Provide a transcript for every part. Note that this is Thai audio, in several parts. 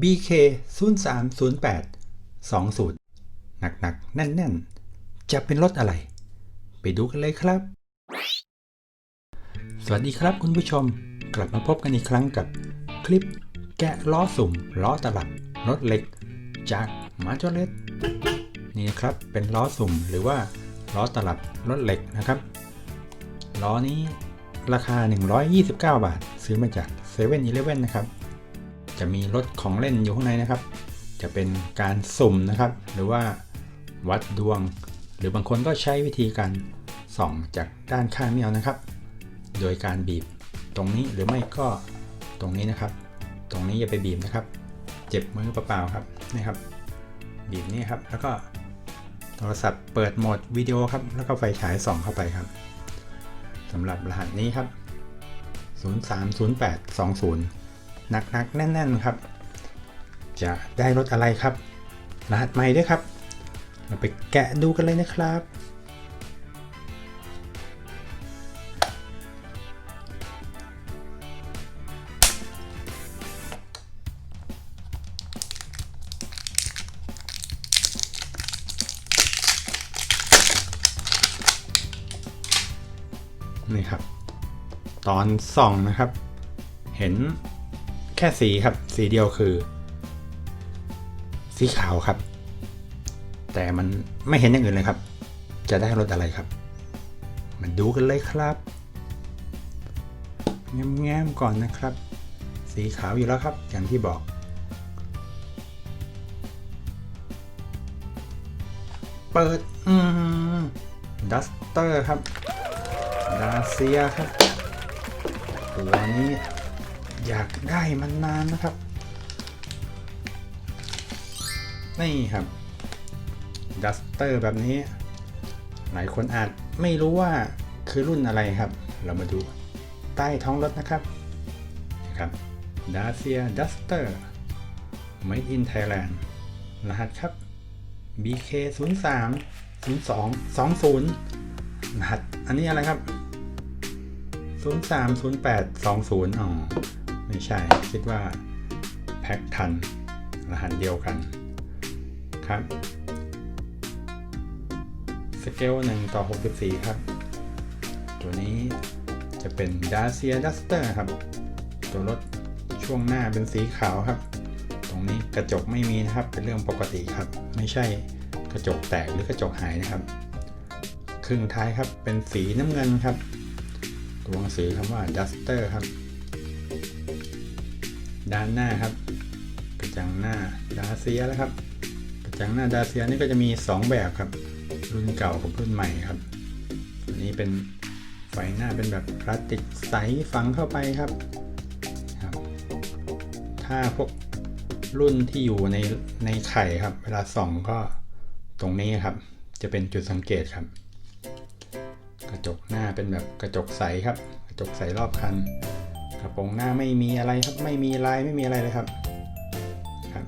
BK 0 3 0 8 2 0 หนักหนักๆแน่นแน่นๆจะเป็นรถอะไร ไปดูกันเลยครับ สวัสดีครับคุณผู้ชมกลับมาพบกันอีกครั้งกับคลิปแกะล้อสุ่ม ล้อตลับรถเหล็ก จากมาจอเลสนี่นะครับเป็นล้อสุ่มหรือว่าล้อตลับรถเหล็กนะครับล้อนี้ราคา 129 บาท ซื้อมาจาก7 e เ e ่ e อนะครับ จะมีรถของเล่นอยู่ข้างในนะครับ จะเป็นการสุ่มนะครับ หรือว่าวัดดวง หรือบางคนก็ใช้วิธีการส่องจากด้านข้างนี่เอานะครับ โดยการบีบตรงนี้หรือไม่ก็ตรงนี้นะครับ ตรงนี้อย่าไปบีบนะครับ เจ็บมือเปล่าๆครับนี่ครับ บีบนี่ครับ แล้วก็โทรศัพท์เปิดโหมดวิดีโอครับ แล้วก็ไฟฉายส่องเข้าไปครับสำหรับรหัสนี้ครับ 030820 หนักๆแน่น ๆ ครับ จะได้รถอะไรครับรหัสใหม่ด้วยครับ เราไปแกะดูกันเลยนะครับ นี่ครับ ตอนส่องนะครับ เห็น ค่สีครับ สีเดียวคือ สีขาวครับ แต่มันไม่เห็นอย่างอื่นเลยครับ จะได้รถอะไรครับ มาดูกันเลยครับแง้มๆก่อนนะครับ สีขาวอยู่แล้วครับ อย่างที่บอก เปิด อืมดัสเตอร์ครับ ดาเซียครับ ตัวนี้ อยากได้มันนานนะครับ นี่ครับ ดัสเตอร์แบบนี้ หลายคนอาจไม่รู้ว่าคือรุ่นอะไรครับ เรามาดูใต้ท้องรถนะครับนะครับดาเซียดัสเตอร์ Made in Thailand รหัสครับ BK 0 3 0 2 2 0รหัส อันนี้อะไรครับ 030820อ๋อ ไม่ใช่คิดว่าแพ็คทันรหัสเดียวกันครับสเกล1ต่อ 64 ครับ ตัวนี้จะเป็น Dacia Duster ครับ ตัวรถช่วงหน้าเป็นสีขาวครับ ตรงนี้กระจกไม่มีนะครับเป็นเรื่องปกติครับ ไม่ใช่กระจกแตกหรือกระจกหายนะครับ ครึ่งท้ายครับเป็นสีน้ำเงินครับ ตัวหนังสือคำว่า duster ครับ ด้านหน้าครับ กระจังหน้าดาเซียแล้วครับ กระจังหน้าดาเซียนี่ก็จะมี 2 แบบครับ รุ่นเก่ากับรุ่นใหม่ครับอันนี้เป็นไฟหน้าเป็นแบบพลาสติกใสฝังเข้าไปครับครับ ถ้าพวกรุ่นที่อยู่ในในไข่ครับ เวลาส่องก็ตรงนี้ครับ จะเป็นจุดสังเกตครับ กระจกหน้าเป็นแบบกระจกใสครับ กระจกใสรอบคัน กระโปรงหน้าไม่มีอะไรครับไม่มีลายไม่มีอะไรเลยครับครับ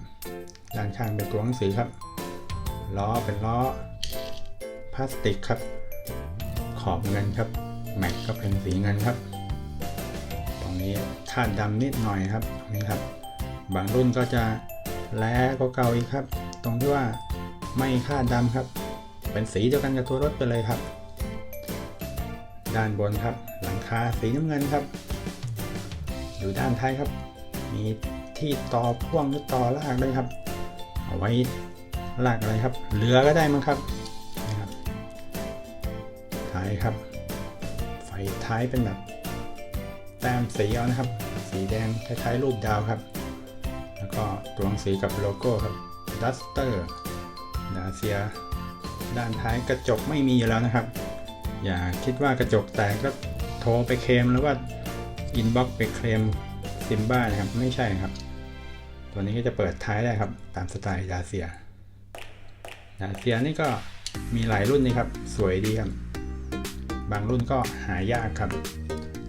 ด้านข้างเป็นตัวหนังสือครับล้อเป็นล้อพลาสติกครับ ขอบเงินครับแม็กก็เป็นสีเงินครับ ตรงนี้คาดดำนิดหน่อยครับตรงนี้ครับ บางรุ่นก็จะแล้ก็เก่าอีกครับ ตรงที่ว่าไม่คาดดำครับ เป็นสีเดียวกันกับตัวรถไปเลยครับ ด้านบนครับ หลังคาสีน้ำเงินครับ อยู่ด้านท้ายครับ มีที่ต่อพ่วงหรือต่อลากด้วยครับ เอาไว้ลากอะไรครับ เรือก็ได้มั้งครับนะครับ ท้ายครับ ไฟท้ายเป็นแบบแต้มสีเอานะครับ สีแดงคล้ายๆรูปดาวครับ แล้วก็ตัวหนังสือกับโลโก้ครับ Duster ดาเซีย ด้านท้ายกระจกไม่มีอยู่แล้วนะครับ อย่าคิดว่ากระจกแตกก็โทรไปเคลมหรือว่า อินบ็อกไปเคลมซิมบ้านะครับ ไม่ใช่ครับ ตัวนี้ก็จะเปิดท้ายได้ครับ ตามสไตล์ดาเซียดาเซียนี่ก็มีหลายรุ่นนี่ครับ สวยดีครับ บางรุ่นก็หายากครับ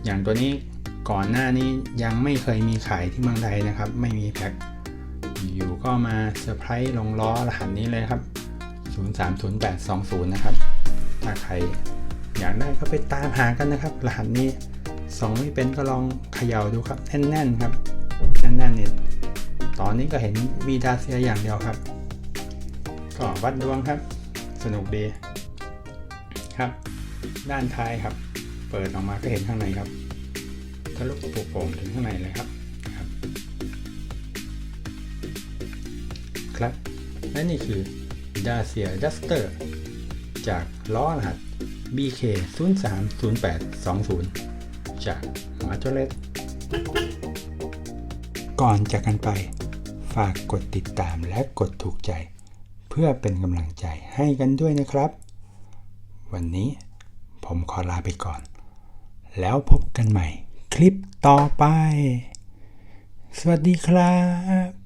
อย่างตัวนี้ก่อนหน้านี้ยังไม่เคยมีขายที่เมืองไทยนะครับ ไม่มีแพ็คอยู่ก็มาเซอร์ไพรส์ลงล้อรหัสนี้เลยครับ 030820 นะครับ ถ้าใครอยากได้ก็ไปตามหากันนะครับ รหัสนี้ สองไม่เป็นก็ลองเขย่าดูครับแน่นๆครับแน่นๆเนี่ยตอนนี้ก็เห็นมีดาเซียอย่างเดียวครับ ก็วัดดวงครับ สนุกดีครับ ด้านท้ายครับ เปิดออกมาก็เห็นข้างในครับทะลุปุโป่งถึงข้างในเลยครับครับครับและนี่คือ Dacia Duster จากล้อรหัส BK 0 3 0 8 2 0 จากมาจเลตก่อนจากกันไป ฝากกดติดตามและกดถูกใจ เพื่อเป็นกำลังใจให้กันด้วยนะครับ วันนี้ผมขอลาไปก่อน แล้วพบกันใหม่คลิปต่อไป สวัสดีครับ